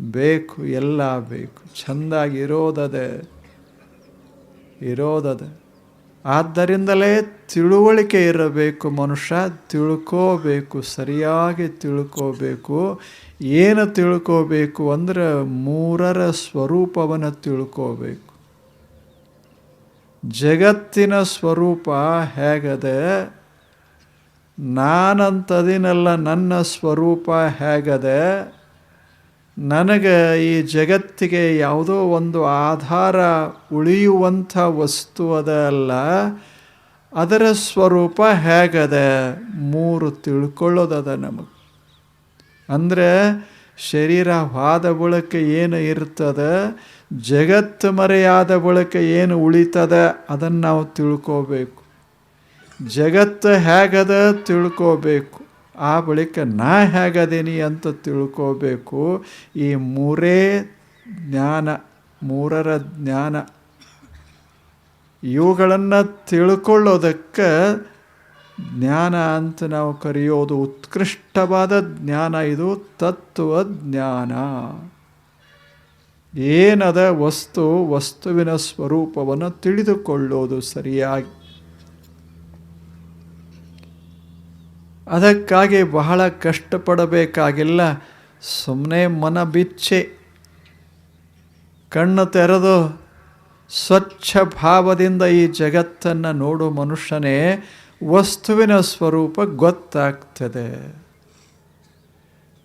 ಬೇಕು, ಎಲ್ಲ ಬೇಕು. ಚೆಂದಾಗಿ ಇರೋದದೆ ಇರೋದದೆ. ಆದ್ದರಿಂದಲೇ ತಿಳುವಳಿಕೆ ಇರಬೇಕು ಮನುಷ್ಯ, ತಿಳ್ಕೋಬೇಕು, ಸರಿಯಾಗಿ ತಿಳ್ಕೋಬೇಕು. ಏನು ತಿಳ್ಕೋಬೇಕು ಅಂದ್ರೆ ಮೂರರ ಸ್ವರೂಪವನ್ನು ತಿಳ್ಕೋಬೇಕು. ಜಗತ್ತಿನ ಸ್ವರೂಪ ಹೇಗದೆ ನಾನಂತದಿನಲ್ಲ ನನ್ನ ಸ್ವರೂಪ ಹೇಗದೆ ನನಗೆ ಈ ಜಗತ್ತಿಗೆ ಯಾವುದೋ ಒಂದು ಆಧಾರ ಉಳಿಯುವಂಥ ವಸ್ತು ಅದ ಅಲ್ಲ, ಅದರ ಸ್ವರೂಪ ಹೇಗದ ಮೂರು ತಿಳ್ಕೊಳ್ಳೋದದ ನಮಗೆ. ಅಂದರೆ ಶರೀರ ವಾದ ಬಳಕ ಏನು ಇರ್ತದೆ ಜಗತ್ತು ಮರೆಯಾದ ಬಳಕೆ ಏನು ಉಳಿತದ ಅದನ್ನು ನಾವು ತಿಳ್ಕೋಬೇಕು. ಜಗತ್ತು ಹೇಗದ ತಿಳ್ಕೋಬೇಕು. ಆ ಬಳಿಕ ನಾ ಹೇಗದೀನಿ ಅಂತ ತಿಳ್ಕೋಬೇಕು. ಈ ಮೂರೇ ಜ್ಞಾನ, ಮೂರರ ಜ್ಞಾನ ಇವುಗಳನ್ನು ತಿಳ್ಕೊಳ್ಳೋದಕ್ಕೆ ಜ್ಞಾನ ಅಂತ ನಾವು ಕರೆಯೋದು ಉತ್ಕೃಷ್ಟವಾದ ಜ್ಞಾನ ಇದು ತತ್ವ ಜ್ಞಾನ. ಏನದ ವಸ್ತು ವಸ್ತುವಿನ ಸ್ವರೂಪವನ್ನು ತಿಳಿದುಕೊಳ್ಳೋದು ಸರಿಯಾಗಿ ಅದಕ್ಕಾಗಿ ಬಹಳ ಕಷ್ಟಪಡಬೇಕಾಗಿಲ್ಲ. ಸುಮ್ಮನೆ ಮನ ಬಿಚ್ಚೆ, ಕಣ್ಣು ತೆರೆದು, ಸ್ವಚ್ಛ ಭಾವದಿಂದ ಈ ಜಗತ್ತನ್ನು ನೋಡು ಮನುಷ್ಯನೇ, ವಸ್ತುವಿನ ಸ್ವರೂಪ ಗೊತ್ತಾಗ್ತದೆ.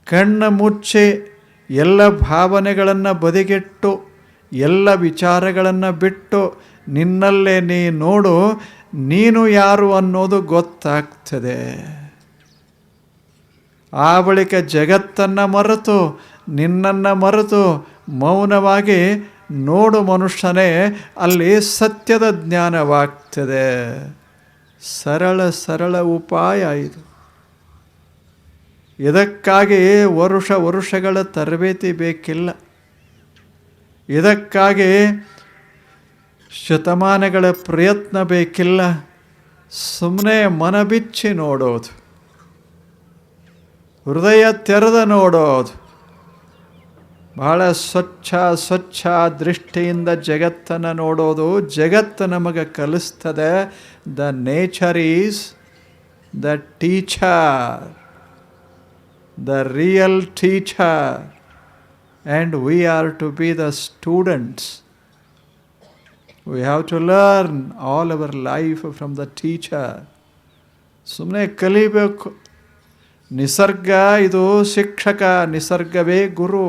ಕಣ್ಣು ಮುಚ್ಚಿ, ಎಲ್ಲ ಭಾವನೆಗಳನ್ನು ಬದಿಗೆಟ್ಟು, ಎಲ್ಲ ವಿಚಾರಗಳನ್ನು ಬಿಟ್ಟು, ನಿನ್ನಲ್ಲೇ ನೀ ನೋಡು, ನೀನು ಯಾರು ಅನ್ನೋದು ಗೊತ್ತಾಗ್ತದೆ. ಆ ಬಳಿಕ ಜಗತ್ತನ್ನು ಮರೆತು, ನಿನ್ನನ್ನು ಮರೆತು ಮೌನವಾಗಿ ನೋಡು ಮನುಷ್ಯನೇ, ಅಲ್ಲಿ ಸತ್ಯದ ಜ್ಞಾನವಾಗ್ತದೆ. ಸರಳ ಸರಳ ಉಪಾಯ ಇದು. ಇದಕ್ಕಾಗಿ ವರುಷ ವರುಷಗಳ ತರಬೇತಿ ಬೇಕಿಲ್ಲ. ಇದಕ್ಕಾಗಿ ಶತಮಾನಗಳ ಪ್ರಯತ್ನ ಬೇಕಿಲ್ಲ. ಸುಮ್ಮನೆ ಮನಬಿಚ್ಚಿ ನೋಡೋದು. ಹೃದಯ ತೆರೆದ ನೋಡೋದು. ಬಹಳ ಸ್ವಚ್ಛ ಸ್ವಚ್ಛ ದೃಷ್ಟಿಯಿಂದ ಜಗತ್ತನ್ನು ನೋಡೋದು. ಜಗತ್ತು ನಮಗೆ ಕಲಿಸ್ತದೆ. The nature is the teacher. The real teacher. And we are to be the students. We have to learn all our life from the teacher. ಸುಮ್ಮನೆ ಕಲಿಬೇಕು ನಿಸರ್ಗ ಇದು ಶಿಕ್ಷಕ ನಿಸರ್ಗವೇ ಗುರು.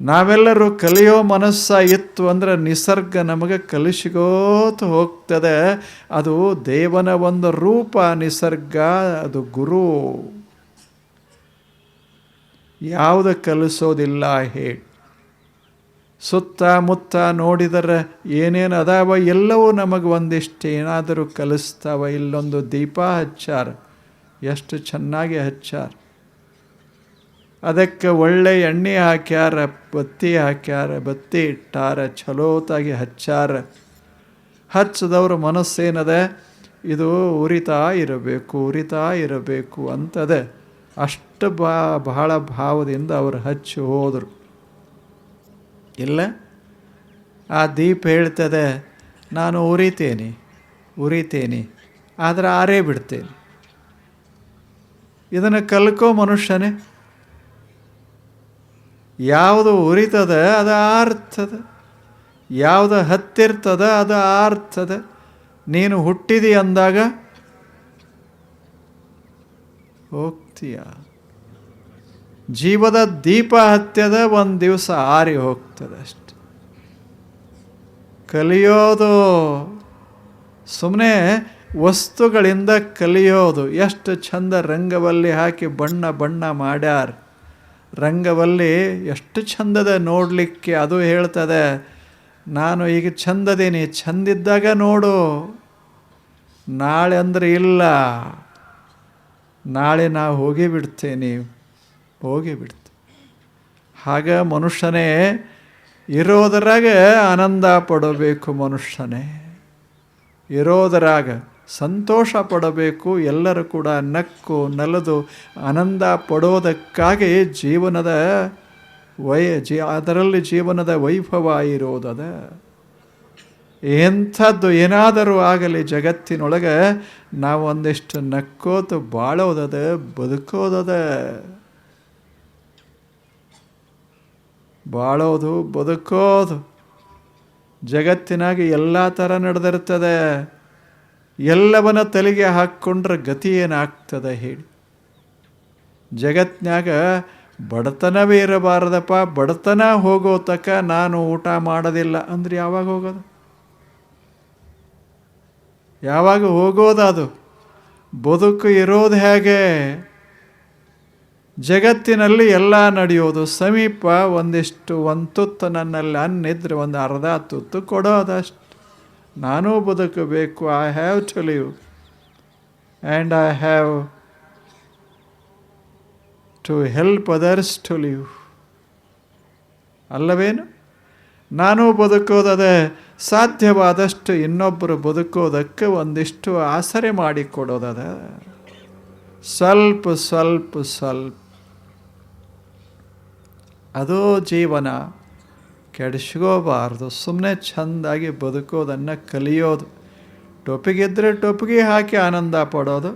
ನಾವೆಲ್ಲರೂ ಕಲಿಯೋ ಮನಸ್ಸ ಇತ್ತು ಅಂದರೆ ನಿಸರ್ಗ ನಮಗೆ ಕಲಿಸಿಗೋತು ಹೋಗ್ತದೆ. ಅದು ದೇವನ ಒಂದು ರೂಪ, ನಿಸರ್ಗ, ಅದು ಗುರು. ಯಾವುದು ಕಲಿಸೋದಿಲ್ಲ ಹೇಳಿ ಸುತ್ತಮುತ್ತ ನೋಡಿದರೆ ಏನೇನು ಅದಾವ ಎಲ್ಲವೂ ನಮಗೆ ಒಂದಿಷ್ಟು ಏನಾದರೂ ಕಲಿಸ್ತಾವ ಇಲ್ಲೊಂದು ದೀಪ ಹಚ್ಚಾರ ಎಷ್ಟು ಚೆನ್ನಾಗಿ ಹಚ್ಚಾರ. ಅದಕ್ಕೆ ಒಳ್ಳೆ ಎಣ್ಣೆ ಹಾಕ್ಯಾರ, ಬತ್ತಿ ಹಾಕ್ಯಾರ, ಬತ್ತಿ ಇಟ್ಟಾರ ಚಲೋತಾಗಿ ಹಚ್ಚಾರ. ಹಚ್ಚದವ್ರ ಮನಸ್ಸೇನದೆ? ಇದು ಉರಿತಾ ಇರಬೇಕು ಉರಿತಾ ಇರಬೇಕು ಅಂತದೆ. ಅಷ್ಟು ಬಾ, ಬಹಳ ಭಾವದಿಂದ ಅವರು ಹಚ್ಚಿ ಹೋದರು. ಇಲ್ಲ? ಆ ದೀಪ ಹೇಳ್ತದೆ, ನಾನು ಉರಿತೇನೆ ಉರಿತೇನೆ, ಆದರೆ ಆರೇ ಬಿಡ್ತೇನೆ. ಇದನ್ನು ಕಲ್ಕೋ ಮನುಷ್ಯನೇ. ಯಾವುದು ಉರಿತದ ಅದು ಆರ್ತದ. ಯಾವುದು ಹತ್ತಿರ್ತದ ಅದು ಆರ್ತದ. ನೀನು ಹುಟ್ಟಿದಿ ಅಂದಾಗ ಹೋಗ್ತೀಯ. ಜೀವದ ದೀಪ ಹತ್ಯದ ಒಂದು ದಿವಸ ಆರಿ ಹೋಗ್ತದೆ ಅಷ್ಟೆ. ಕಲಿಯೋದು ಸುಮ್ಮನೆ ವಸ್ತುಗಳಿಂದ ಕಲಿಯೋದು ಎಷ್ಟು ಚಂದ ರಂಗವಲ್ಲಿ ಹಾಕಿ ಬಣ್ಣ ಬಣ್ಣ ಮಾಡ್ಯಾರ. ರಂಗವಲ್ಲಿ ಎಷ್ಟು ಚಂದದ ನೋಡಲಿಕ್ಕೆ ಅದು ಹೇಳ್ತದೆ, ನಾನು ಈಗ ಚಂದದೀನಿ, ಚಂದಿದ್ದಾಗ ನೋಡು. ನಾಳೆ ಅಂದರೆ ಇಲ್ಲ. ನಾಳೆ ನಾ ಹೋಗಿ ಬಿಡ್ತೇನೆ. ಹೋಗಿ ಬಿಡ್ತೆ. ಹಾಗ ಮನುಷ್ಯನೇ, ಇರೋದರಾಗ ಆನಂದ ಪಡಬೇಕು ಮನುಷ್ಯನೇ. ಇರೋದರಾಗ ಸಂತೋಷ ಪಡಬೇಕು, ಎಲ್ಲರೂ ಕೂಡ ನಕ್ಕು, ನಲದು, ಆನಂದ ಪಡೋದಕ್ಕಾಗಿ ಜೀವನದ ವೈ, ಜೀ, ಅದರಲ್ಲಿ ಜೀವನದ ವೈಭವ ಇರೋದದ. ಎಂಥದ್ದು ಏನಾದರೂ ಆಗಲಿ ಜಗತ್ತಿನೊಳಗೆ, ನಾವು ಒಂದಿಷ್ಟು ನಕ್ಕೋದು, ಬಾಳೋದದ, ಬದುಕೋದದ. ಬಾಳೋದು, ಬದುಕೋದು. ಜಗತ್ತಿನಾಗಿ ಎಲ್ಲ ಥರ ನಡೆದಿರ್ತದೆ. ಎಲ್ಲವನ್ನ ತಲೆಗೆ ಹಾಕ್ಕೊಂಡ್ರೆ ಗತಿ ಏನಾಗ್ತದೆ ಹೇಳಿ. ಜಗತ್ನಾಗ ಬಡತನವೇ ಇರಬಾರದಪ್ಪ, ಬಡತನ ಹೋಗೋ ತಕ ನಾನು ಊಟ ಮಾಡೋದಿಲ್ಲ ಅಂದ್ರೆ ಯಾವಾಗ ಹೋಗೋದು? ಯಾವಾಗ ಹೋಗೋದದು ಬದುಕು ಇರೋದು ಹೇಗೆ? ಜಗತ್ತಿನಲ್ಲಿ ಎಲ್ಲ ನಡೆಯೋದು ಸಮೀಪ, ಒಂದಿಷ್ಟು ಒಂದು ತುತ್ತು ನನ್ನಲ್ಲಿ ಅನ್ನಿದ್ರೆ ಒಂದು ಅರ್ಧ ತುತ್ತು ಕೊಡೋದಷ್ಟು. ನಾನೂ ಬದುಕಬೇಕು I have to live and I have to help others to live ಅಲ್ಲವೇನು? ನಾನು ಬದುಕೋದದೆ ಸಾಧ್ಯವಾದಷ್ಟು ಇನ್ನೊಬ್ಬರು ಬದುಕೋದಕ್ಕೆ ಒಂದಿಷ್ಟು ಆಸರೆ ಮಾಡಿಕೊಡೋದದ. ಸ್ವಲ್ಪ ಸ್ವಲ್ಪ ಸ್ವಲ್ಪ. ಅದು ಜೀವನ. ಕೆಡಿಸ್ಕೋಬಾರ್ದು. ಸುಮ್ಮನೆ ಚೆಂದಾಗಿ ಬದುಕೋದನ್ನು ಕಲಿಯೋದು. ಟೊಪಿಗಿದ್ದರೆ ಟೊಪಿಗೆ ಹಾಕಿ ಆನಂದ ಪಡೋದು.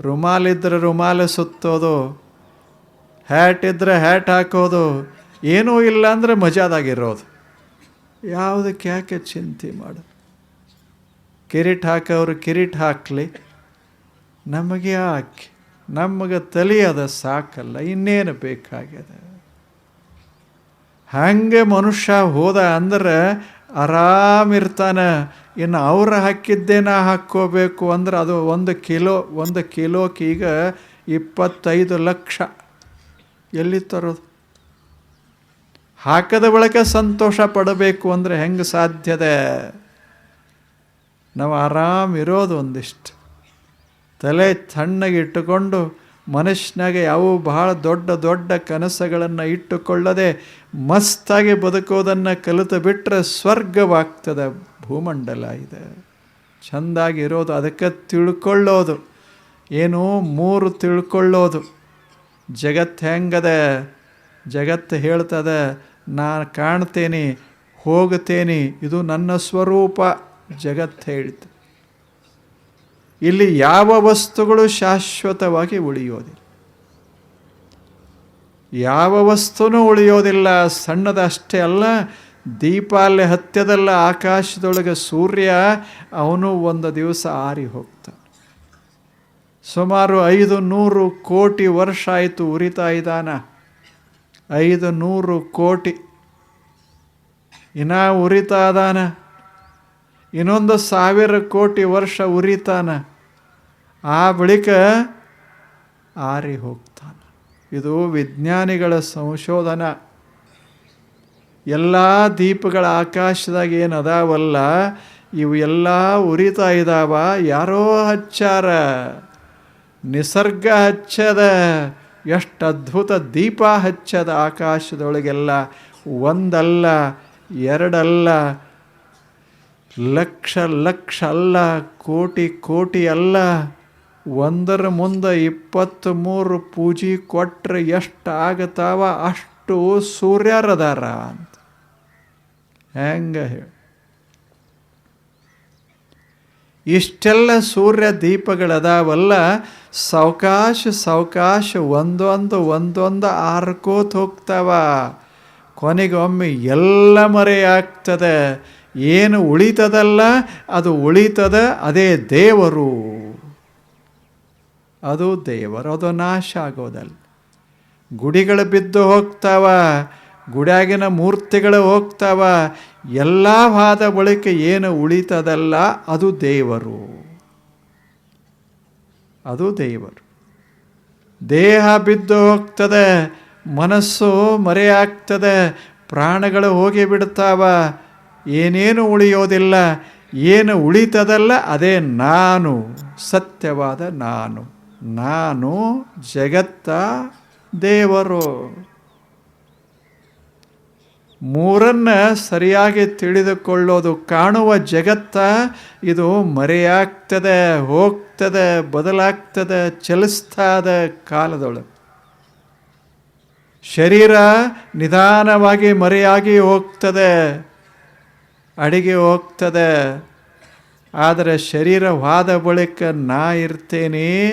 ರುಮಾಲಿದ್ದರೆ ರುಮಾಲೆ ಸುತ್ತೋದು. ಹ್ಯಾಟ್ ಇದ್ದರೆ ಹ್ಯಾಟ್ ಹಾಕೋದು. ಏನೂ ಇಲ್ಲ ಅಂದರೆ ಮಜಾದಾಗಿರೋದು. ಯಾವುದಕ್ಕೆ ಯಾಕೆ ಚಿಂತೆ ಮಾಡು? ಕಿರೀಟ್ ಹಾಕೋರು ಕಿರೀಟ್ ಹಾಕಲಿ. ನಮಗೆ ಯಾಕೆ? ನಮಗೆ ತಲಿಯೋದ ಸಾಕಲ್ಲ, ಇನ್ನೇನು ಬೇಕಾಗ್ಯದ ಹಂಗೆ ಮನುಷ್ಯ ಹೋದ ಅಂದ್ರೆ ಆರಾಮಿರ್ತಾನೆ ಇನ್ನು ಅವ್ರು ಹಾಕಿದ್ದೇ ನಾ ಹಾಕ್ಕೋಬೇಕು ಅಂದ್ರೆ ಅದು ಒಂದು ಕಿಲೋ, ಒಂದು ಕಿಲೋಕ್ಕೆ ಈಗ ಇಪ್ಪತ್ತೈದು ಲಕ್ಷ. ಎಲ್ಲಿ ತರೋದು? ಹಾಕದ ಬಳಿಕ ಸಂತೋಷ ಪಡಬೇಕು ಅಂದರೆ ಹೆಂಗೆ ಸಾಧ್ಯದೆ ನಾವು ಆರಾಮಿರೋದು ಒಂದಿಷ್ಟು. ತಲೆ ತಣ್ಣಗೆ ಇಟ್ಟುಕೊಂಡು ಮನುಷ್ಯನಾಗ ಯಾವ ಬಹಳ ದೊಡ್ಡ ದೊಡ್ಡ ಕನಸುಗಳನ್ನು ಇಟ್ಟುಕೊಳ್ಳದೆ ಮಸ್ತಾಗಿ ಬದುಕೋದನ್ನು ಕಲಿತು ಬಿಟ್ಟರೆ ಸ್ವರ್ಗವಾಗ್ತದೆ. ಭೂಮಂಡಲ ಇದೆ. ಚೆಂದಾಗಿ ಇರೋದು ಅದಕ್ಕೆ ತಿಳ್ಕೊಳ್ಳೋದು. ಏನು ಮೂರು ತಿಳ್ಕೊಳ್ಳೋದು. ಜಗತ್ತು ಹೆಂಗದೆ? ಜಗತ್ತು ಹೇಳ್ತದೆ ನಾನು ಕಾಣ್ತೇನೆ, ಹೋಗ್ತೇನೆ, ಇದು ನನ್ನ ಸ್ವರೂಪ, ಜಗತ್ತು ಹೇಳ್ತು ಇಲ್ಲಿ ಯಾವ ವಸ್ತುಗಳು ಶಾಶ್ವತವಾಗಿ ಉಳಿಯೋದಿಲ್ಲ? ಯಾವ ವಸ್ತುನೂ ಉಳಿಯೋದಿಲ್ಲ. ಸಣ್ಣದಷ್ಟೇ ಅಲ್ಲ ದೀಪಾಲೆ ಹತ್ಯದಲ್ಲ ಆಕಾಶದೊಳಗೆ ಸೂರ್ಯ, ಅವನು ಒಂದು ದಿವಸ ಆರಿ ಹೋಗ್ತಾನೆ. ಸುಮಾರು ಐದು ನೂರು ಕೋಟಿ ವರ್ಷ ಆಯಿತು ಉರಿತಾ ಇದ್ದಾನ. ಐದು ನೂರು ಕೋಟಿ. ಇನ್ನ ಉರಿತಾ ಇದಾನ ಇನ್ನೊಂದು ಸಾವಿರ ಕೋಟಿ ವರ್ಷ ಉರಿತಾನ. ಆ ಬಳಿಕ ಆರಿ ಹೋಗ್ತಾನೆ. ಇದು ವಿಜ್ಞಾನಿಗಳ ಸಂಶೋಧನ. ಎಲ್ಲ ದೀಪಗಳ ಆಕಾಶದಾಗ ಏನು ಅದಾವಲ್ಲ, ಇವು ಎಲ್ಲ ಉರಿತಾ ಇದ್ದಾವ ಯಾರೋ ಹಚ್ಚಾರ. ನಿಸರ್ಗ ಹಚ್ಚದ, ಎಷ್ಟು ಅದ್ಭುತ ದೀಪ ಹಚ್ಚದ ಆಕಾಶದೊಳಗೆಲ್ಲ ಒಂದಲ್ಲ, ಎರಡಲ್ಲ ಲಕ್ಷ ಲಕ್ಷ ಅಲ್ಲ, ಕೋಟಿ ಕೋಟಿ ಅಲ್ಲ. ಒಂದರ ಮುಂದೆ ಇಪ್ಪತ್ತ್ ಮೂರು ಪೂಜೆ ಕೊಟ್ಟರೆ ಎಷ್ಟು ಆಗತಾವ ಅಷ್ಟು ಸೂರ್ಯರದಾರ ಅಂತ. ಹೆಂಗೆ ಹೇಳಿ. ಇಷ್ಟೆಲ್ಲ ಸೂರ್ಯ ದೀಪಗಳದಾವಲ್ಲ, ಸಾವಕಾಶ ಸಾವಕಾಶ ಒಂದೊಂದು ಒಂದೊಂದು ಆರ್ಕೋತ ಹೋಗ್ತಾವ. ಕೊನೆಗೊಮ್ಮೆ ಎಲ್ಲ ಮರೆಯಾಗ್ತದೆ. ಏನು ಉಳಿತದಲ್ಲ, ಅದು ಉಳಿತದ ಅದೇ ದೇವರು. ಅದು ದೇವರು, ಅದು ನಾಶ ಆಗೋದಲ್ಲ. ಗುಡಿಗಳು ಬಿದ್ದು ಹೋಗ್ತಾವ, ಗುಡಿಯಾಗಿನ ಮೂರ್ತಿಗಳು ಹೋಗ್ತಾವ, ಎಲ್ಲ ವಾದ ಬಳಿಕ ಏನು ಉಳಿತದಲ್ಲ, ಅದು ದೇವರು. ಅದು ದೇವರು. ದೇಹ ಬಿದ್ದು ಹೋಗ್ತದೆ, ಮನಸ್ಸು ಮರೆಯಾಗ್ತದೆ, ಪ್ರಾಣಗಳು ಹೋಗಿ ಬಿಡ್ತಾವ ಏನೇನು ಉಳಿಯೋದಿಲ್ಲ, ಏನು ಉಳಿತದಲ್ಲ ಅದೇ ನಾನು, ಸತ್ಯವಾದ ನಾನು. ನಾನು ಜಗತ್ತ ದೇವರು. ಮೂರನ್ನು ಸರಿಯಾಗಿ ತಿಳಿದುಕೊಳ್ಳೋದು ಕಾಣುವ ಜಗತ್ತ ಇದು ಮರೆಯಾಗ್ತದೆ, ಹೋಗ್ತದೆ, ಬದಲಾಗ್ತದೆ ಚಲಿಸ್ತಾದ ಕಾಲದೊಳಗೆ. ಶರೀರ ನಿಧಾನವಾಗಿ ಮರೆಯಾಗಿ ಹೋಗ್ತದೆ. ಅಡಿಗೆ ಹೋಗ್ತದೆ. ಆದರೆ ಶರೀರವಾದ ಬಳಿಕ ನಾ ಇರ್ತೇನೆ.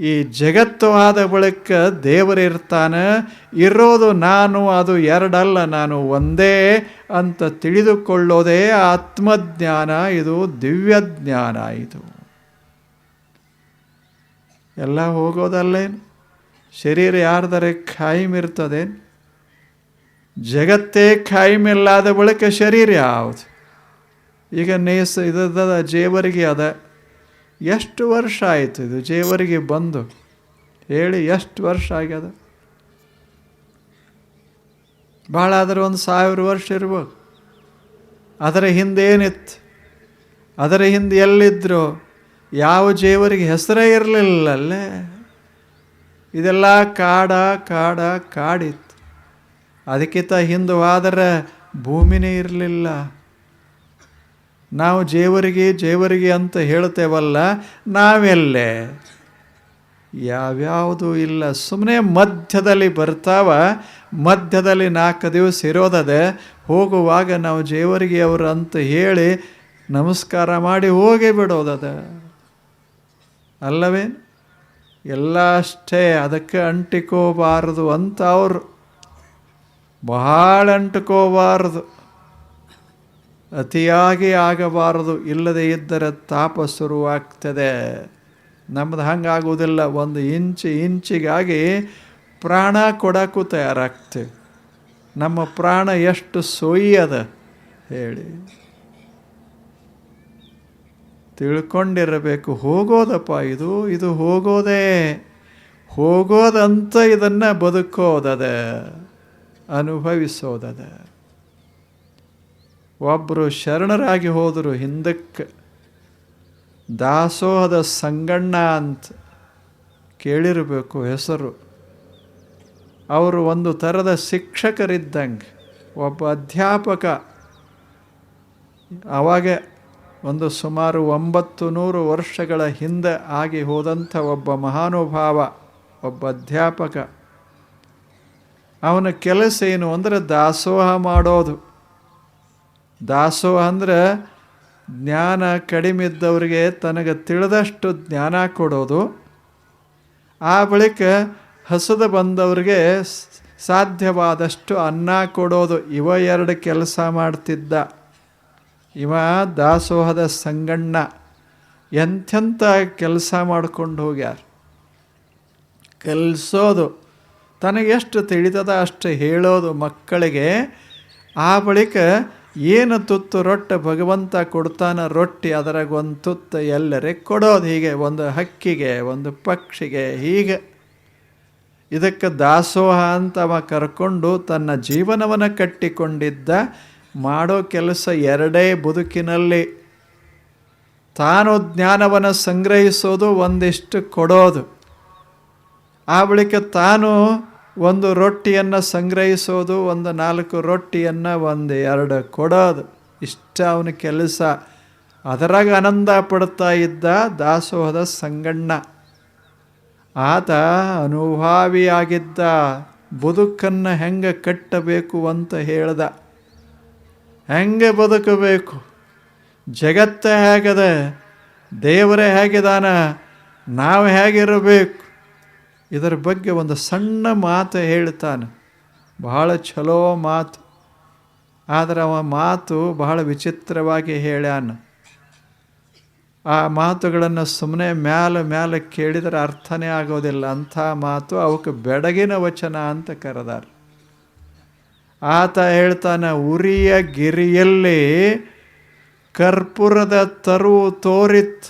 ಈ ಜಗತ್ತು ಆದ ಬಳಿಕ ದೇವರಿರ್ತಾನೆ ಇರೋದು ನಾನು, ಅದು ಎರಡಲ್ಲ, ನಾನು ಒಂದೇ ಅಂತ ತಿಳಿದುಕೊಳ್ಳೋದೇ ಆತ್ಮಜ್ಞಾನ. ಇದು ದಿವ್ಯ ಜ್ಞಾನ ಇದು. ಎಲ್ಲ ಹೋಗೋದಲ್ಲೇನು? ಶರೀರ ಯಾರ್ದರೆ ಖಾಯಿಮಿರ್ತದೇನು ಜಗತ್ತೇ ಖಾಯಿಮಿಲ್ಲಾದ ಬಳಿಕ ಶರೀರ ಯಾವುದು? ಈಗ ನೇಸ ಇದದ ಜೇವರಿಗೆ ಅದ. ಎಷ್ಟು ವರ್ಷ ಆಯಿತು ಇದು? ಜೇವರಿಗೆ ಬಂದು. ಹೇಳಿ, ಎಷ್ಟು ವರ್ಷ ಆಗ್ಯದ? ಭಾಳ ಆದರೆ ಒಂದು ಸಾವಿರ ವರ್ಷ ಇರ್ಬೋದು. ಅದರ ಹಿಂದೆ ಏನಿತ್ತು? ಅದರ ಹಿಂದೆ ಎಲ್ಲಿದ್ದರು ಯಾವ ಜೇವರಿಗೆ ಹೆಸರೇ ಇರಲಿಲ್ಲಲ್ಲೇ ಇದೆಲ್ಲ ಕಾಡ ಕಾಡ, ಕಾಡಿತ್ತು. ಅದಕ್ಕಿಂತ ಹಿಂದೆ ಹೋದರೆ ಭೂಮಿನೇ ಇರಲಿಲ್ಲ. ನಾವು ಜೇವರಿಗೆ ಜೇವರಿಗೆ ಅಂತ ಹೇಳ್ತೇವಲ್ಲ ನಾವೆಲ್ಲೇ. ಯಾವ್ಯಾವುದೂ ಇಲ್ಲ. ಸುಮ್ಮನೆ ಮಧ್ಯದಲ್ಲಿ ಬರ್ತಾವ, ಮಧ್ಯದಲ್ಲಿ ನಾಲ್ಕು ದಿವಸ ಇರೋದದೆ, ಹೋಗುವಾಗ ನಾವು ಜೇವರಿಗೆ ಅವರು ಅಂತ ಹೇಳಿ ನಮಸ್ಕಾರ ಮಾಡಿ ಹೋಗೇ ಬಿಡೋದದ. ಅಲ್ಲವೇ? ಎಲ್ಲ ಅಷ್ಟೇ, ಅದಕ್ಕೆ ಅಂಟಿಕೋಬಾರದು ಅಂತ ಅವರು. ಬಹಳ ಅಂಟಿಕೋಬಾರದು. ಅತಿಯಾಗಿ ಆಗಬಾರದು, ಇಲ್ಲದೆ ಇದ್ದರೆ ತಾಪ ಶುರುವಾಗ್ತದೆ. ನಮ್ಮದು ಹಂಗಾಗುವುದಿಲ್ಲ, ಒಂದು ಇಂಚು ಇಂಚಿಗಾಗಿ ಪ್ರಾಣ ಕೊಡೋಕ್ಕೂ ತಯಾರಾಗ್ತೇವೆ. ನಮ್ಮ ಪ್ರಾಣ ಎಷ್ಟು ಸೊಯ್ಯದ? ಹೇಳಿ. ತಿಳ್ಕೊಂಡಿರಬೇಕು, ಹೋಗೋದಪ್ಪ ಇದು ಇದು ಹೋಗೋದೇ. ಹೋಗೋದಂತ ಇದನ್ನು ಬದುಕೋದದ, ಅನುಭವಿಸೋದದ. ಒಬ್ಬರು ಶರಣರಾಗಿ ಹೋದರು ಹಿಂದಕ್ಕೆ ದಾಸೋಹದ ಸಂಗಣ್ಣ ಅಂತ ಕೇಳಿರಬೇಕು ಹೆಸರು. ಅವರು ಒಂದು ಥರದ ಶಿಕ್ಷಕರಿದ್ದಂಗೆ ಒಬ್ಬ ಅಧ್ಯಾಪಕ. ಅವಾಗ ಒಂದು ಸುಮಾರು ಒಂಬತ್ತು ನೂರು ವರ್ಷಗಳ ಹಿಂದೆ ಆಗಿ ಹೋದಂಥ ಒಬ್ಬ ಮಹಾನುಭಾವ, ಒಬ್ಬ ಅಧ್ಯಾಪಕ. ಅವನ ಕೆಲಸ ಏನು ಅಂದರೆ ದಾಸೋಹ ಮಾಡೋದು. ದಾಸೋಹ ಅಂದರೆ ಜ್ಞಾನ ಕಡಿಮೆ ಇದ್ದವರಿಗೆ ತನಗೆ ತಿಳಿದಷ್ಟು ಜ್ಞಾನ ಕೊಡೋದು. ಆ ಬಳಿಕ ಹಸದ ಬಂದವರಿಗೆ ಸಾಧ್ಯವಾದಷ್ಟು ಅನ್ನ ಕೊಡೋದು. ಇವ ಎರಡು ಕೆಲಸ ಮಾಡ್ತಿದ್ದ. ಇವ ದಾಸೋಹದ ಸಂಗಣ್ಣ. ಎಂಥೆಂಥ ಕೆಲಸ ಮಾಡ್ಕೊಂಡು ಹೋಗ್ಯಾರ. ಕಲಿಸೋದು. ತನಗೆಷ್ಟು ತಿಳಿತದ ಅಷ್ಟು ಹೇಳೋದು ಮಕ್ಕಳಿಗೆ. ಆ ಬಳಿಕ ಏನು ತುತ್ತು ರೊಟ್ಟ ಭಗವಂತ ಕೊಡ್ತಾನ ರೊಟ್ಟಿ, ಅದರಾಗ ಒಂದು ತುತ್ತು ಎಲ್ಲರೇ ಕೊಡೋದು. ಹೀಗೆ ಒಂದು ಹಕ್ಕಿಗೆ, ಒಂದು ಪಕ್ಷಿಗೆ, ಹೀಗೆ. ಇದಕ್ಕೆ ದಾಸೋಹ ಅಂತ ಅವ ಕರ್ಕೊಂಡು ತನ್ನ ಜೀವನವನ್ನು ಕಟ್ಟಿಕೊಂಡಿದ್ದ, ಮಾಡೋ ಕೆಲಸ ಎರಡೇ ಬದುಕಿನಲ್ಲಿ. ತಾನು ಜ್ಞಾನವನ್ನು ಸಂಗ್ರಹಿಸೋದು ಒಂದಿಷ್ಟು ಕೊಡೋದು. ಆ ಬಳಿಕ ತಾನು ಒಂದು ರೊಟ್ಟಿಯನ್ನು ಸಂಗ್ರಹಿಸೋದು, ಒಂದು ನಾಲ್ಕು ರೊಟ್ಟಿಯನ್ನು, ಒಂದು ಎರಡು ಕೊಡೋದು. ಇಷ್ಟ ಅವನ ಕೆಲಸ. ಅದರಾಗ ಆನಂದ ಪಡ್ತಾ ಇದ್ದ ದಾಸೋಹದ ಸಂಗಣ್ಣ. ಆತ ಅನುಭಾವಿಯಾಗಿದ್ದ, ಬದುಕನ್ನು ಹೆಂಗೆ ಕಟ್ಟಬೇಕು ಅಂತ ಹೇಳ್ದ. ಹೆಂಗೆ ಬದುಕಬೇಕು? ಜಗತ್ತೇ ಹೇಗದ? ದೇವರೇ ಹೇಗಿದಾನ? ನಾವು ಹೇಗಿರಬೇಕು? ಇದರ ಬಗ್ಗೆ ಒಂದು ಸಣ್ಣ ಮಾತು ಹೇಳ್ತಾನೆ. ಬಹಳ ಚಲೋ ಮಾತು. ಆದರೆ ಅವ ಮಾತು ಬಹಳ ವಿಚಿತ್ರವಾಗಿ ಹೇಳ್ಯಾನ. ಆ ಮಾತುಗಳನ್ನು ಸುಮ್ಮನೆ ಮ್ಯಾಲ ಮ್ಯಾಲ ಕೇಳಿದರೆ ಅರ್ಥನೇ ಆಗೋದಿಲ್ಲ. ಅಂಥ ಮಾತು ಅವಕ್ಕೆ ಬೆಡಗಿನ ವಚನ ಅಂತ ಕರೆದಾರ. ಆತ ಹೇಳ್ತಾನೆ, ಉರಿಯ ಗಿರಿಯಲ್ಲಿ ಕರ್ಪೂರದ ತರು ತೋರಿತ್.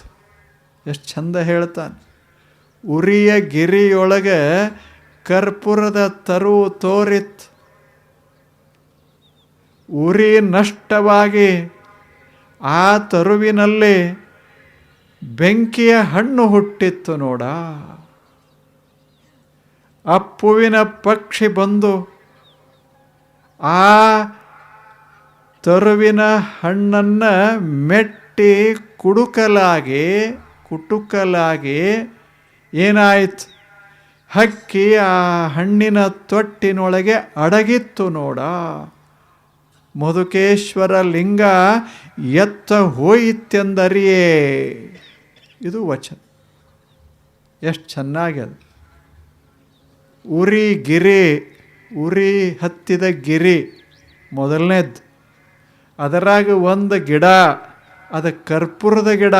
ಎಷ್ಟು ಚಂದ ಹೇಳ್ತಾನೆ. ಉರಿಯ ಗಿರಿಯೊಳಗೆ ಕರ್ಪೂರದ ತರು ತೋರಿತ್. ಉರಿ ನಷ್ಟವಾಗಿ ಆ ತರುವಿನಲ್ಲಿ ಬೆಂಕಿಯ ಹಣ್ಣು ಹುಟ್ಟಿತ್ತು ನೋಡ. ಅಪ್ಪುವಿನ ಪಕ್ಷಿ ಬಂದು ಆ ತರುವಿನ ಹಣ್ಣನ್ನು ಮೆಟ್ಟಿ ಕುಡುಕಲಾಗಿ ಕುಟುಕಲಾಗಿ ಏನಾಯ್ತು? ಹಕ್ಕಿ ಆ ಹಣ್ಣಿನ ತೊಟ್ಟಿನೊಳಗೆ ಅಡಗಿತ್ತು ನೋಡ. ಮಧುಕೇಶ್ವರ ಲಿಂಗ ಎತ್ತ ಹೋಯಿತೆಂದರಿಯೇ? ಇದು ವಚನ. ಎಷ್ಟು ಚೆನ್ನಾಗ್ಯದ ಉರಿ ಗಿರಿ, ಉರಿ ಹತ್ತಿದ ಗಿರಿ, ಮೊದಲನೇದ್ದು. ಅದರಾಗ ಒಂದು ಗಿಡ, ಅದು ಕರ್ಪೂರದ ಗಿಡ.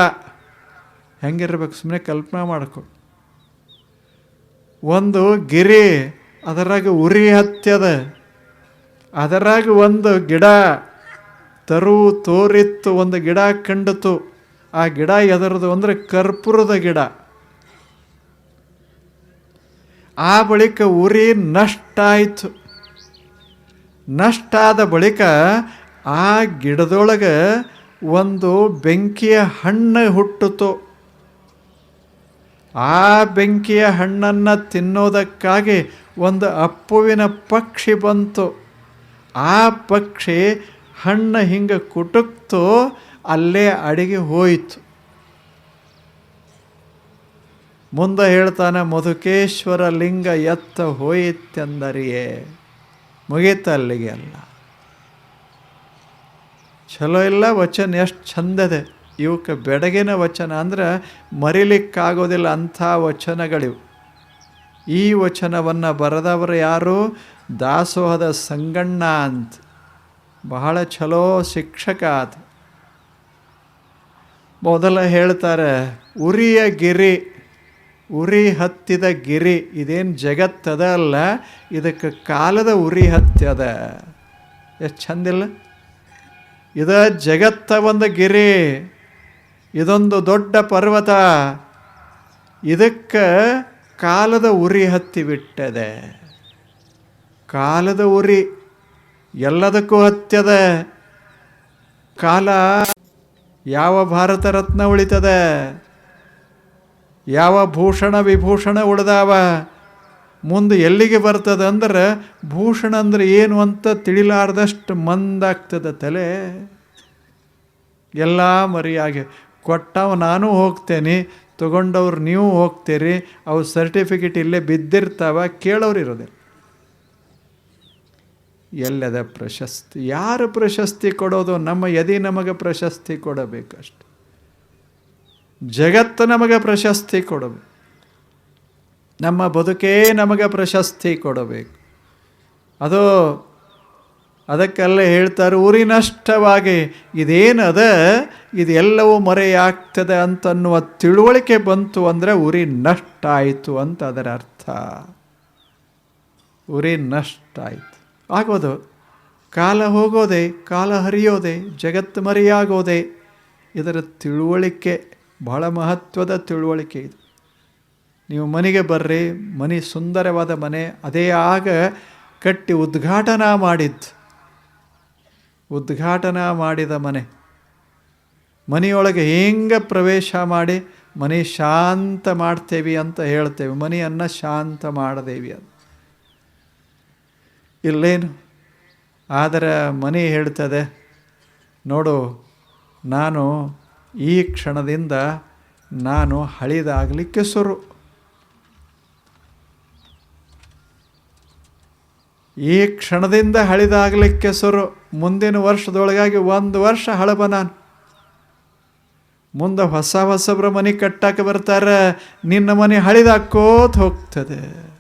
ಹೆಂಗಿರ್ಬೇಕು ಸುಮ್ಮನೆ ಕಲ್ಪನೆ ಮಾಡ್ಕೊ. ಒಂದು ಗಿರಿ, ಅದರಾಗ ಉರಿ ಹತ್ತದ ಅದರಾಗ ಒಂದು ಗಿಡ, ತರು ತೋರಿತ್ತು, ಒಂದು ಗಿಡ ಕಂಡಿತು. ಆ ಗಿಡ ಎದರದು ಅಂದರೆ ಕರ್ಪೂರದ ಗಿಡ. ಆ ಬಳಿಕ ಉರಿ ನಷ್ಟ ಆಯಿತು ನಷ್ಟ ಆದ ಬಳಿಕ ಆ ಗಿಡದೊಳಗೆ ಒಂದು ಬೆಂಕಿಯ ಹಣ್ಣು ಹುಟ್ಟಿತು. ಆ ಬೆಂಕಿಯ ಹಣ್ಣನ್ನು ತಿನ್ನೋದಕ್ಕಾಗಿ ಒಂದು ಅಪ್ಪುವಿನ ಪಕ್ಷಿ ಬಂತು. ಆ ಪಕ್ಷಿ ಹಣ್ಣು ಹಿಂಗೆ ಕುಟುಕ್ತು, ಅಲ್ಲೇ ಅಡಿಗೆ ಹೋಯಿತು. ಮುಂದೆ ಹೇಳ್ತಾನೆ, ಮಧುಕೇಶ್ವರ ಲಿಂಗ ಎತ್ತ ಹೋಯಿತೆಂದರಿಯೇ? ಮುಗೀತ ಅಲ್ಲಿಗೆ ಅಲ್ಲ ಚಲೋ ಇಲ್ಲ, ವಚನ ಎಷ್ಟು ಚಂದದೆ ಇವಕ್ಕೆ ಬೆಡಗಿನ ವಚನ ಅಂದರೆ ಮರಿಲಿಕ್ಕಾಗೋದಿಲ್ಲ ಅಂಥ ವಚನಗಳಿವು. ಈ ವಚನವನ್ನು ಬರೆದವರು ಯಾರು? ದಾಸೋಹದ ಸಂಗಣ್ಣ ಅಂತ. ಬಹಳ ಚಲೋ ಶಿಕ್ಷಕ ಆತ ಮೊದಲ ಹೇಳ್ತಾರೆ, ಉರಿಯ ಗಿರಿ, ಉರಿ ಹತ್ತಿದ ಗಿರಿ, ಇದೇನು ಜಗತ್ತದ ಅಲ್ಲ, ಇದಕ್ಕೆ ಕಾಲದ ಉರಿ ಹತ್ತದ ಎಷ್ಟು ಚಂದಿಲ್ಲ ಇದ ಜಗತ್ತ ಒಂದು ಗಿರಿ ಇದೊಂದು ದೊಡ್ಡ ಪರ್ವತ. ಇದಕ್ಕೆ ಕಾಲದ ಉರಿ ಹತ್ತಿ ಬಿಟ್ಟದೆ. ಕಾಲದ ಉರಿ ಎಲ್ಲದಕ್ಕೂ ಹತ್ಯದ ಕಾಲ ಯಾವ ಭಾರತ ರತ್ನ ಉಳಿತದೆ? ಯಾವ ಭೂಷಣ ವಿಭೂಷಣ ಉಳಿದಾವ? ಮುಂದೆ ಎಲ್ಲಿಗೆ ಬರ್ತದೆ ಅಂದ್ರೆ ಭೂಷಣ ಅಂದ್ರೆ ಏನು ಅಂತ ತಿಳಿಲಾರ್ದಷ್ಟು ಮಂದಾಗ್ತದೆ ತಲೆ. ಎಲ್ಲ ಮರಿಯಾಗಿ ಕೊಟ್ಟವ, ನಾನು ಹೋಗ್ತೇನೆ. ತಗೊಂಡವ್ರು ನೀವು ಹೋಗ್ತೀರಿ. ಅವು ಸರ್ಟಿಫಿಕೇಟ್ ಇಲ್ಲೇ ಬಿದ್ದಿರ್ತಾವ, ಕೇಳೋರು ಇರೋದಿಲ್ಲ. ಎಲ್ಲದ ಪ್ರಶಸ್ತಿ, ಯಾರು ಪ್ರಶಸ್ತಿ ಕೊಡೋದು? ನಮ್ಮ ಯದಿ ನಮಗೆ ಪ್ರಶಸ್ತಿ ಕೊಡಬೇಕಷ್ಟು ಜಗತ್ತು ನಮಗೆ ಪ್ರಶಸ್ತಿ ಕೊಡಬೇಕು. ನಮ್ಮ ಬದುಕೇ ನಮಗೆ ಪ್ರಶಸ್ತಿ ಕೊಡಬೇಕು. ಅದು ಅದಕ್ಕೆಲ್ಲ ಹೇಳ್ತಾರೆ ಊರಿನಷ್ಟವಾಗಿ ಇದೇನದ ಇದೆಲ್ಲವೂ ಮರೆಯಾಗ್ತದೆ ಅಂತನ್ನುವ ತಿಳುವಳಿಕೆ ಬಂತು ಅಂದರೆ ಉರಿ ನಷ್ಟ ಆಯಿತು ಅಂತ ಅದರ ಅರ್ಥ. ಉರಿ ನಷ್ಟ ಆಯಿತು. ಆಗೋದು ಕಾಲ ಹೋಗೋದೆ, ಕಾಲ ಹರಿಯೋದೆ, ಜಗತ್ತು ಮರೆಯಾಗೋದೆ, ಇದರ ತಿಳುವಳಿಕೆ ಬಹಳ ಮಹತ್ವದ ತಿಳುವಳಿಕೆ ಇದು. ನೀವು ಮನೆಗೆ ಬರ್ರಿ, ಮನೆ ಸುಂದರವಾದ ಮನೆ, ಅದೇ ಆಗ ಕಟ್ಟಿ ಉದ್ಘಾಟನಾ ಮಾಡಿದ್ದು. ಉದ್ಘಾಟನಾ ಮಾಡಿದ ಮನೆ. ಮನೆಯೊಳಗೆ ಹೆಂಗೆ ಪ್ರವೇಶ ಮಾಡಿ ಮನೆ ಶಾಂತ ಮಾಡ್ತೇವಿ ಅಂತ ಹೇಳ್ತೇವೆ. ಮನೆಯನ್ನು ಶಾಂತ ಮಾಡದೇವಿ ಅಂತ ಇಲ್ಲೇನು? ಆದರೆ ಮನೆ ಹೇಳ್ತದೆ, ನೋಡು, ನಾನು ಈ ಕ್ಷಣದಿಂದ ನಾನು ಹಳಿದಾಗಲಿಕ್ಕೆ ಸುರು ಈ ಕ್ಷಣದಿಂದ ಹಳಿದಾಗಲಿಕ್ಕೆ ಶುರು. ಮುಂದಿನ ವರ್ಷದೊಳಗಾಗಿ ಒಂದು ವರ್ಷ ಹಳಬ ನಾನು. ಮುಂದೆ ಹೊಸ ಹೊಸಬ್ರ ಮನೆ ಕಟ್ಟಾಕೆ ಬರ್ತಾರೆ, ನಿನ್ನ ಮನೆ ಹಳಿದಾಕೋತ ಹೋಗ್ತದೆ.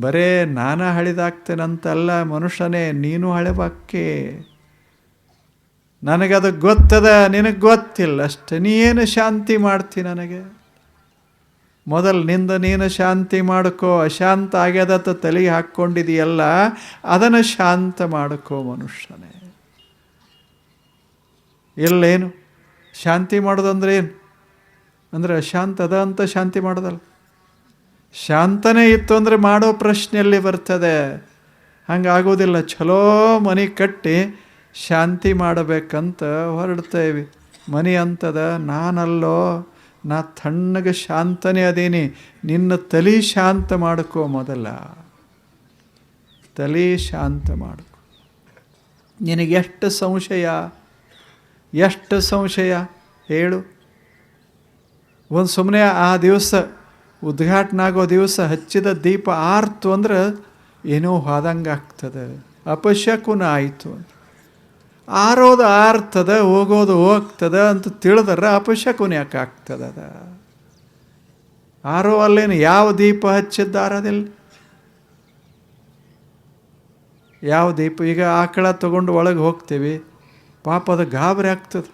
ಬರೇ ನಾನು ಹಳಿದಾಗ್ತೇನಂತಲ್ಲ ಮನುಷ್ಯನೇ, ನೀನು ಹಳೆಬಾಕೆ. ನನಗದು ಗೊತ್ತದ, ನಿನಗೆ ಗೊತ್ತಿಲ್ಲ ಅಷ್ಟೆ. ನೀ ಏನು ಶಾಂತಿ ಮಾಡ್ತಿ ನನಗೆ? ಮೊದಲು ನಿಂದ ನೀನು ಶಾಂತಿ ಮಾಡ್ಕೋ, ಅಶಾಂತ ಆಗ್ಯದತ್ತ ತಲೆಗೆ ಹಾಕ್ಕೊಂಡಿದೆಯಲ್ಲ, ಅದನ್ನು ಶಾಂತ ಮಾಡ್ಕೋ ಮನುಷ್ಯನೇ. ಇಲ್ಲೇನು? ಶಾಂತಿ ಮಾಡೋದಂದ್ರೆ ಏನು ಅಂದರೆ ಅಶಾಂತ ಅದ ಅಂತ ಶಾಂತಿ ಮಾಡೋದಲ್ಲ. ಶಾಂತನೇ ಇತ್ತು ಅಂದರೆ ಮಾಡೋ ಪ್ರಶ್ನೆಯಲ್ಲಿ ಬರ್ತದೆ? ಹಂಗಾಗೋದಿಲ್ಲ ಚಲೋ ಮನೆ ಕಟ್ಟಿ ಶಾಂತಿ ಮಾಡಬೇಕಂತ ಹೊರಡ್ತೇವೆ. ಮನೆ ಅಂತದ ನಾನಲ್ಲೋ ನಾ ತಣ್ಣಗೆ ಶಾಂತನೇ ಅದೀನಿ, ನಿನ್ನ ತಲೆ ಶಾಂತ ಮಾಡ್ಕೋ ಮೊದಲ. ತಲೆ ಶಾಂತ ಮಾಡ್ಕೊ. ನಿನಗೆ ಎಷ್ಟು ಸಂಶಯ? ಎಷ್ಟು ಸಂಶಯ? ಹೇಳು. ಒಂದು ಸುಮ್ಮನೆ ಆ ದಿವಸ ಉದ್ಘಾಟನೆ ಆಗೋ ದಿವಸ ಹಚ್ಚಿದ ದೀಪ ಆರ್ತು ಅಂದ್ರೆ ಏನೋ ಹೋದಂಗೆ ಆಗ್ತದೆ ಅಪಶಕುನ ಆಯಿತು ಆರೋದು ಆರ್ತದ, ಹೋಗೋದು ಹೋಗ್ತದ ಅಂತ ತಿಳಿದ್ರೆ ಅಪಶಕುನ ಯಾಕೆ ಆಗ್ತದ ಆರೋ ಅಲ್ಲೇನು ಯಾವ ದೀಪ ಹಚ್ಚಿದ್ದಾರದಿಲ್ಲ ಯಾವ ದೀಪ? ಈಗ ಆಕಳ ತಗೊಂಡು ಒಳಗೆ ಹೋಗ್ತೀವಿ, ಪಾಪದ ಗಾಬರಿ ಆಗ್ತದೆ.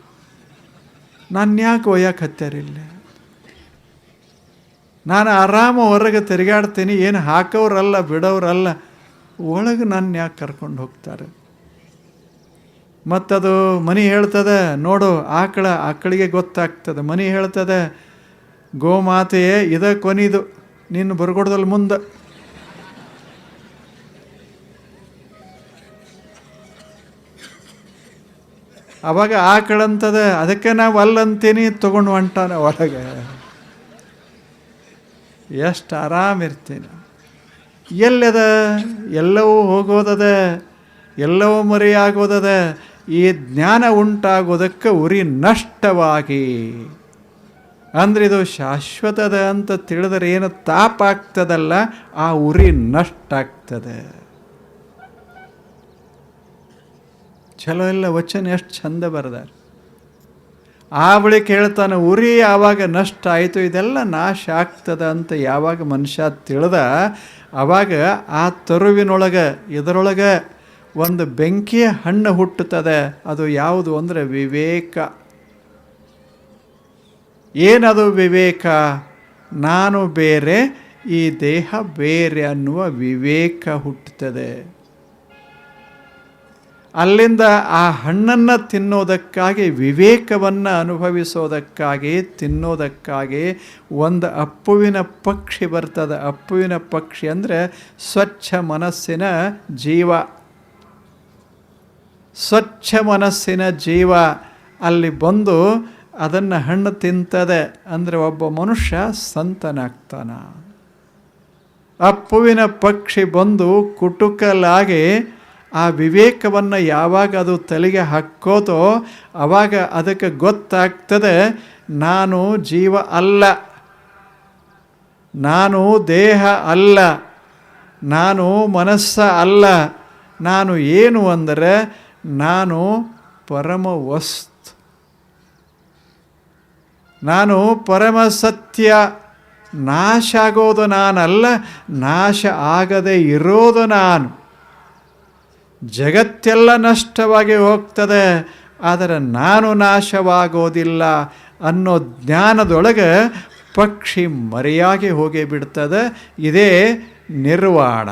ನಾನು ಯಾಕೆ ಒಯ್ಯಕ್ಕೆ ಹತ್ತಾರಿಲ್ಲ ನಾನು ಆರಾಮ ಹೊರಗೆ ತಿರುಗಾಡ್ತೀನಿ, ಏನು ಹಾಕೋರಲ್ಲ ಬಿಡೋರಲ್ಲ ಒಳಗೆ ನನ್ನ ಯಾಕೆ ಕರ್ಕೊಂಡು ಹೋಗ್ತಾರೆ? ಮತ್ತದು ಮನಿ ಹೇಳ್ತದೆ, ನೋಡು, ಆಕಳ, ಆಕಳಿಗೆ ಗೊತ್ತಾಗ್ತದೆ. ಮನಿ ಹೇಳ್ತದೆ, ಗೋಮಾತೆಯೇ, ಇದ ಕೊನಿದು, ನಿನ್ನ ಬರ್ಗೊಡ್ದಲ್ಲಿ ಮುಂದೆ. ಅವಾಗ ಆಕಳಂತದ ಅದಕ್ಕೆ ನಾವು ಅಲ್ಲಂತೀನಿ, ತಗೊಂಡು ಹೊಂಟಾನ ಒಳಗೆ. ಎಷ್ಟು ಆರಾಮಿರ್ತೀನಿ ಎಲ್ಲದ, ಎಲ್ಲವೂ ಹೋಗೋದದ, ಎಲ್ಲವೂ ಮರೆಯಾಗೋದದ ಈ ಜ್ಞಾನ ಉಂಟಾಗೋದಕ್ಕೆ ಉರಿ ನಷ್ಟವಾಗಿ. ಅಂದ್ರೆ ಇದು ಶಾಶ್ವತದ ಅಂತ ತಿಳಿದರೆ ಏನು ತಾಪ ಆಗ್ತದಲ್ಲ ಆ ಉರಿ ನಷ್ಟ ಆಗ್ತದೆ ಚಲೋ ಎಲ್ಲ ವಚನ ಎಷ್ಟು ಚಂದ ಬರೆದಾರೆ. ಆ ಬಳಿ ಹೇಳ್ತಾನೆ ಉರಿ ಯಾವಾಗ ನಷ್ಟ ಆಯಿತು, ಇದೆಲ್ಲ ನಾಶ ಆಗ್ತದ ಅಂತ ಯಾವಾಗ ಮನುಷ್ಯ ತಿಳಿದ ಆವಾಗ ಆ ತರುವಿನೊಳಗೆ, ಇದರೊಳಗೆ ಒಂದು ಬೆಂಕಿಯ ಹಣ್ಣು ಹುಟ್ಟುತ್ತದೆ, ಅದು ಯಾವುದು ಅಂದರೆ ವಿವೇಕ. ಏನದು ವಿವೇಕ? ನಾನು ಬೇರೆ, ಈ ದೇಹ ಬೇರೆ ಅನ್ನುವ ವಿವೇಕ ಹುಟ್ಟುತ್ತದೆ. ಅಲ್ಲಿಂದ ಆ ಹಣ್ಣನ್ನು ತಿನ್ನೋದಕ್ಕಾಗಿ, ವಿವೇಕವನ್ನು ಅನುಭವಿಸೋದಕ್ಕಾಗಿ, ತಿನ್ನೋದಕ್ಕಾಗಿ ಒಂದು ಅಪ್ಪುವಿನ ಪಕ್ಷಿ ಬರ್ತದೆ. ಅಪ್ಪುವಿನ ಪಕ್ಷಿ ಅಂದರೆ ಸ್ವಚ್ಛ ಮನಸ್ಸಿನ ಜೀವ. ಸ್ವಚ್ಛ ಮನಸ್ಸಿನ ಜೀವ ಅಲ್ಲಿ ಬಂದು ಅದನ್ನು ಹಣ್ಣು ತಿಂತದೆ ಅಂದರೆ ಒಬ್ಬ ಮನುಷ್ಯ ಸಂತನಾಗ್ತಾನ. ಅಪ್ಪುವಿನ ಪಕ್ಷಿ ಬಂದು ಕುಟುಕಲಾಗಿ ಆ ವಿವೇಕವನ್ನು ಯಾವಾಗ ಅದು ತಲೆಗೆ ಹಾಕೋತೋ ಆವಾಗ ಅದಕ್ಕೆ ಗೊತ್ತಾಗ್ತದೆ, ನಾನು ಜೀವ ಅಲ್ಲ, ನಾನು ದೇಹ ಅಲ್ಲ, ನಾನು ಮನಸ್ಸ ಅಲ್ಲ, ನಾನು ಏನು ಅಂದರೆ ನಾನು ಪರಮ ವಸ್ತ್ ನಾನು ಪರಮ ಸತ್ಯ ನಾಶ ಆಗೋದು ನಾನಲ್ಲ, ನಾಶ ಆಗದೆ ಇರೋದು ನಾನು. ಜಗತ್ತೆಲ್ಲ ನಷ್ಟವಾಗಿ ಹೋಗ್ತದೆ, ಆದರೆ ನಾನು ನಾಶವಾಗೋದಿಲ್ಲ ಅನ್ನೋ ಜ್ಞಾನದೊಳಗೆ ಪಕ್ಷಿ ಮರೆಯಾಗಿ ಹೋಗಿ ಬಿಡ್ತದೆ. ಇದೇ ನಿರ್ವಾಣ.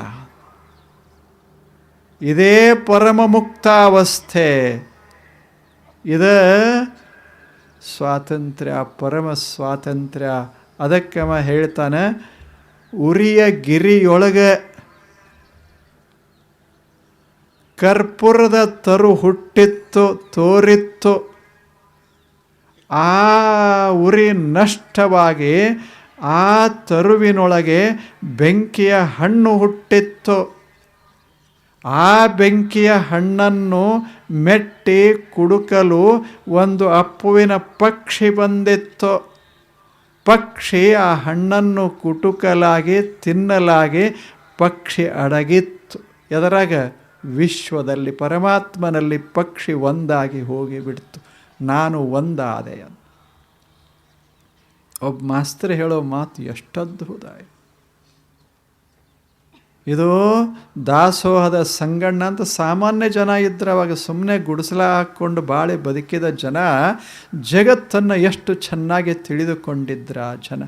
ಇದೇ ಪರಮ ಮುಕ್ತಾವಸ್ಥೆ ಇದ ಸ್ವಾತಂತ್ರ್ಯ, ಪರಮ ಸ್ವಾತಂತ್ರ್ಯ. ಅದಕ್ಕೆ ಅವ ಹೇಳ್ತಾನೆ, ಉರಿಯ ಗಿರಿಯೊಳಗೆ ಕರ್ಪೂರದ ತರು ಹುಟ್ಟಿತ್ತು, ತೋರಿತ್ತು. ಆ ಉರಿ ನಷ್ಟವಾಗಿ ಆ ತರುವಿನೊಳಗೆ ಬೆಂಕಿಯ ಹಣ್ಣು ಹುಟ್ಟಿತ್ತು. ಆ ಬೆಂಕಿಯ ಹಣ್ಣನ್ನು ಮೆಟ್ಟಿ ಕುಡುಕಲು ಒಂದು ಅಪ್ಪುವಿನ ಪಕ್ಷಿ ಬಂದಿತ್ತು. ಪಕ್ಷಿ ಆ ಹಣ್ಣನ್ನು ಕುಟುಕಲಾಗಿ, ತಿನ್ನಲಾಗಿ ಪಕ್ಷಿ ಅಡಗಿತ್ತು. ಎದರಾಗ ವಿಶ್ವದಲ್ಲಿ, ಪರಮಾತ್ಮನಲ್ಲಿ ಪಕ್ಷಿ ಒಂದಾಗಿ ಹೋಗಿಬಿಡ್ತು. ನಾನು ಒಂದಾದೆ ಒಬ್ಬ ಮಾಸ್ತರ್ ಹೇಳೋ ಮಾತು ಎಷ್ಟು ಅದ್ಭುತ ಇದು ದಾಸೋಹದ ಸಂಗಣ್ಣ ಅಂತ ಸಾಮಾನ್ಯ ಜನ ಇದ್ರೆ ಅವಾಗ ಸುಮ್ಮನೆ ಗುಡಿಸಲ ಹಾಕ್ಕೊಂಡು ಬಾಳೆ ಬದುಕಿದ ಜನ ಜಗತ್ತನ್ನು ಎಷ್ಟು ಚೆನ್ನಾಗಿ ತಿಳಿದುಕೊಂಡಿದ್ರ ಜನ.